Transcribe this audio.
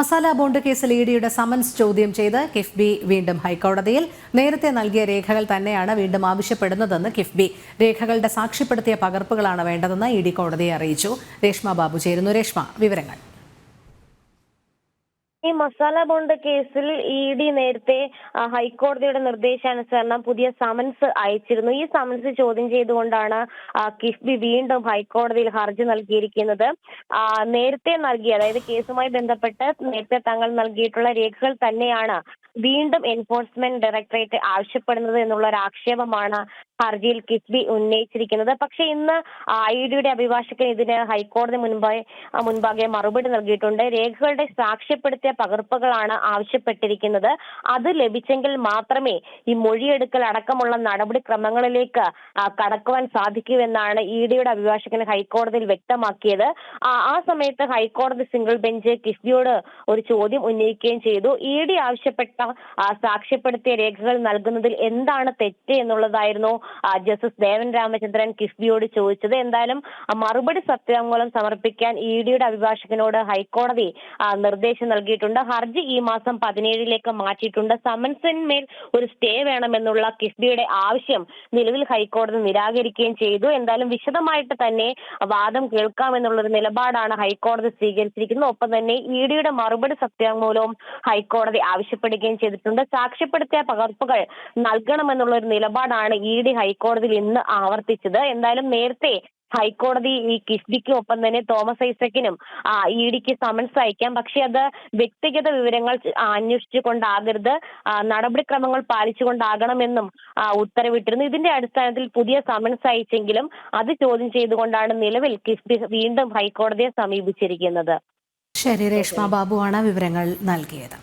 Masala bond കേസിൽ ഇഡിയുടെ summons ചോദ്യം ചെയ്ത് കിഫ്ബി വീണ്ടും ഹൈക്കോടതിയിൽ. നേരത്തെ നൽകിയ രേഖകൾ തന്നെയാണ് വീണ്ടും ആവശ്യപ്പെടുന്നതെന്ന് കിഫ്ബി. രേഖകളുടെ സാക്ഷ്യപ്പെടുത്തിയ പകർപ്പുകളാണ് വേണ്ടതെന്ന് ഇ ഡി കോടതിയെ അറിയിച്ചു. രേഷ്മ ബാബു ചേരുന്നു. രേഷ്മ വിവരങ്ങൾ. ഈ മസാല ബോണ്ട് കേസിൽ ഇ ഡി നേരത്തെ ഹൈക്കോടതിയുടെ നിർദ്ദേശാനുസരണം പുതിയ സമൻസ് അയച്ചിരുന്നു. ഈ സമൻസ് ചോദ്യം ചെയ്തുകൊണ്ടാണ് കിഫ്ബി വീണ്ടും ഹൈക്കോടതിയിൽ ഹർജി നൽകിയിരിക്കുന്നത്. നേരത്തെ നൽകിയ അതായത് കേസുമായി ബന്ധപ്പെട്ട് നേരത്തെ തങ്ങൾ നൽകിയിട്ടുള്ള രേഖകൾ തന്നെയാണ് വീണ്ടും എൻഫോഴ്സ്മെന്റ് ഡയറക്ടറേറ്റ് ആവശ്യപ്പെടുന്നത് എന്നുള്ള ഒരു ആക്ഷേപമാണ് ഹർജിയിൽ കിഫ്ബി ഉന്നയിച്ചിരിക്കുന്നത്. പക്ഷെ ഇന്ന് ഐ ഡിയുടെ അഭിഭാഷകൻ ഇതിന് ഹൈക്കോടതി മുൻപായി മുൻപാകെ മറുപടി നൽകിയിട്ടുണ്ട്. രേഖകളുടെ സാക്ഷ്യപ്പെടുത്തിയ പകർപ്പുകളാണ് ആവശ്യപ്പെട്ടിരിക്കുന്നത്. അത് ലഭിച്ചെങ്കിൽ മാത്രമേ ഈ മൊഴിയെടുക്കൽ അടക്കമുള്ള നടപടിക്രമങ്ങളിലേക്ക് കടക്കുവാൻ സാധിക്കൂ എന്നാണ് ഇ ഡിയുടെ അഭിഭാഷകൻ ഹൈക്കോടതിയിൽ വ്യക്തമാക്കിയത്. ആ സമയത്ത് ഹൈക്കോടതി സിംഗിൾ ബെഞ്ച് കിഫ്ബിയോട് ഒരു ചോദ്യം ഉന്നയിക്കുകയും ചെയ്തു. ഇ ഡി ആവശ്യപ്പെട്ട സാക്ഷ്യപ്പെടുത്തിയ രേഖകൾ നൽകുന്നതിൽ എന്താണ് തെറ്റ് എന്നുള്ളതായിരുന്നു ജസ്റ്റിസ് ദേവൻ രാമചന്ദ്രൻ കിഫ്ബിയോട് ചോദിച്ചത് എന്തായാലും മറുപടി സത്യവാങ്മൂലം സമർപ്പിക്കാൻ ഇ ഡിയുടെ അഭിഭാഷകനോട് ഹൈക്കോടതി നിർദ്ദേശം നൽകിയിട്ടുണ്ട്. ഹർജി ഈ മാസം പതിനേഴിലേക്ക് മാറ്റിയിട്ടുണ്ട്. സമൻസിന്മേൽ ഒരു സ്റ്റേ വേണമെന്നുള്ള കിഫ്ബിയുടെ ആവശ്യം നിലവിൽ ഹൈക്കോടതി നിരാകരിക്കുകയും ചെയ്തു. എന്തായാലും വിശദമായിട്ട് തന്നെ വാദം കേൾക്കാമെന്നുള്ള ഒരു നിലപാടാണ് ഹൈക്കോടതി സ്വീകരിച്ചിരിക്കുന്നത്. ഒപ്പം തന്നെ ഇ ഡിയുടെ മറുപടി സത്യവാങ്മൂലവും ഹൈക്കോടതി ആവശ്യപ്പെടുകയും ചെയ്തിട്ടുണ്ട്. സാക്ഷ്യപ്പെടുത്തിയ പകർപ്പുകൾ നൽകണമെന്നുള്ള ഒരു നിലപാടാണ് ഇ ഡി ഹൈക്കോടതിയിൽ ഇന്ന് ആവർത്തിച്ചത്. എന്തായാലും നേരത്തെ ഹൈക്കോടതി ഈ കിഫ്ബിക്കും ഒപ്പം തന്നെ തോമസ് ഐസക്കിനും ഇ ഡിക്ക് സമൻസ് അയക്കാം. പക്ഷെ അത് വ്യക്തിഗത വിവരങ്ങൾ അന്വേഷിച്ചുകൊണ്ടാകരുത്. നടപടിക്രമങ്ങൾ പാലിച്ചുകൊണ്ടാകണമെന്നും ഉത്തരവിട്ടിരുന്നു. ഇതിന്റെ അടിസ്ഥാനത്തിൽ പുതിയ സമൻസ് അയച്ചെങ്കിലും അത് ചോദ്യം ചെയ്തുകൊണ്ടാണ് നിലവിൽ കിഫ്ബി വീണ്ടും ഹൈക്കോടതിയെ സമീപിച്ചിരിക്കുന്നത്. ശരി രേഷ്മ ബാബുവാണ് വിവരങ്ങൾ നൽകിയത്.